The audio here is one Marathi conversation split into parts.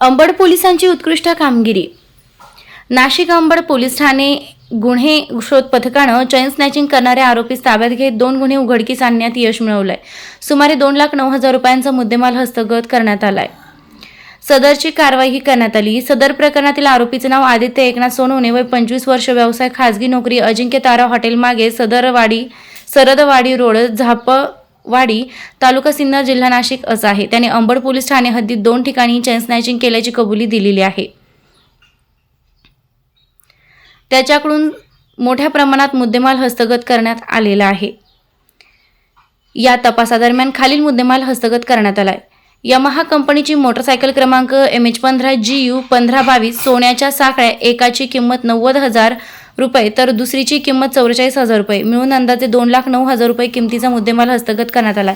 अंबड पोलिसांची उत्कृष्ट कामगिरी. नाशिक अंबड पोलीस ठाणे गुन्हे शोध पथकानं चैन स्नॅचिंग करणाऱ्या आरोपीस ताब्यात घेत दोन गुन्हे उघडकीस आणण्यात यश मिळवलंय. सुमारे दोन लाख नऊ हजार रुपयांचा मुद्देमाल हस्तगत करण्यात आलाय. सदरची कारवाई करण्यात आली. सदर प्रकरणातील आरोपीचं नाव आदित्य एकनाथ सोनवणे वय पंचवीस वर्ष व्यवसाय खाजगी नोकरी अजिंक्य तारा हॉटेल मागे सदरवाडी सरदवाडी रोड झाप वाडी तालुका सिन्नर जिल्हा नाशिक असा आहे. त्याने अंबड पोलीस ठाणे हद्दीत दोन ठिकाणी चेन स्नॅचिंग केल्याची कबुली दिलेली आहे. त्याच्याकडून मोठ्या प्रमाणात मुद्देमाल हस्तगत करण्यात आलेला आहे. या तपासादरम्यान खालील मुद्देमाल हस्तगत करण्यात आलाय. यमाहा कंपनीची मोटरसायकल क्रमांक एम एच पंधरा जी यू पंधरा बावीस सोन्याच्या साखळ्या एकाची किंमत नव्वद हजार रुपये तर दुसरीची किंमत चौवेचाळीस हजार रुपये. मिळून अंदाजे दोन लाख नऊ हजार रुपये किमतीचा मुद्देमाल हस्तगत करण्यात आला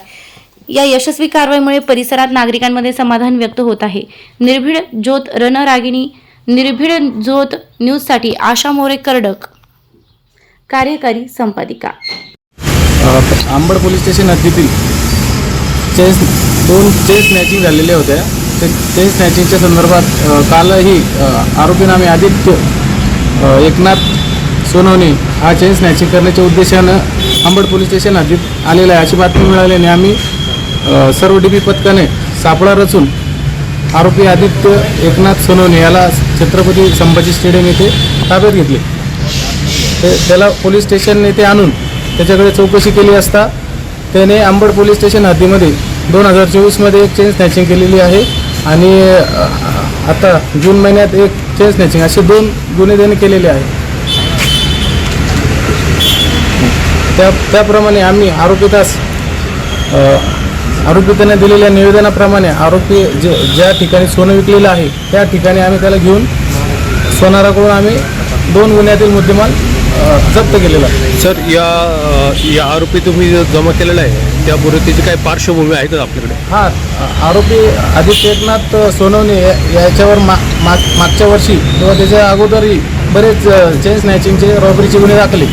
या यशस्वी कारवाईमुळे परिसरात नागरिकांमध्ये समाधान व्यक्त होत आहे. निर्भीड ज्योत रणरागिणी निर्भीड ज्योत न्यूजसाठी आशा मोरे करडक. कार्यकारी संपादिका. आंबड पोलीस स्टेशन हद्दीतील दोन चे स्नॅचिंग झालेल्या होत्या ते चे स्नॅचिंगच्या संदर्भात कालही आरोपीनं आम्ही आदित्य एकनाथ सोनवणे हा चेन स्नॅचिंग करण्याच्या उद्देशानं अंबड पोलीस स्टेशन हद्दीत आलेला आहे. अशी बातमी मिळाल्याने आम्ही सर्व डी पी पथकाने सापळा रचून आरोपी आदित्य एकनाथ सोनवणे याला छत्रपती संभाजी स्टेडियम येथे ताब्यात घेतले. ते त्याला पोलीस स्टेशन येथे आणून त्याच्याकडे चौकशी केली असता त्याने अंबड पोलीस स्टेशन हद्दीमध्ये दोन हजार चोवीसमध्ये एक चेन स्नॅचिंग केलेली आहे. आणि आता जून महिन्यात एक चेन स्नॅचिंग असे दोन गुन्हे त्याने केलेले आहेत. त्या त्याप्रमाणे आम्ही आरोपितास अ, आरोपिताने दिलेल्या निवेदनाप्रमाणे आरोपी जे ज्या ठिकाणी सोनं विकलेलं आहे त्या ठिकाणी आम्ही त्याला घेऊन सोनाराकडून आम्ही दोन गुन्ह्यातील मुद्देमाल जप्त केलेला. आहे सर या या आरोपी तुम्ही जो जमा केलेला आहे त्यापूर्वी त्याची काही पार्श्वभूमी आहे का आपल्याकडे? हा आरोपी आदित्य एकनाथ सोनवणे या- याच्यावर मा माग मागच्या वर्षी किंवा त्याच्या अगोदरही बरेच चेन स्नॅचिंगचे रॉबरीचे गुन्हे दाखले.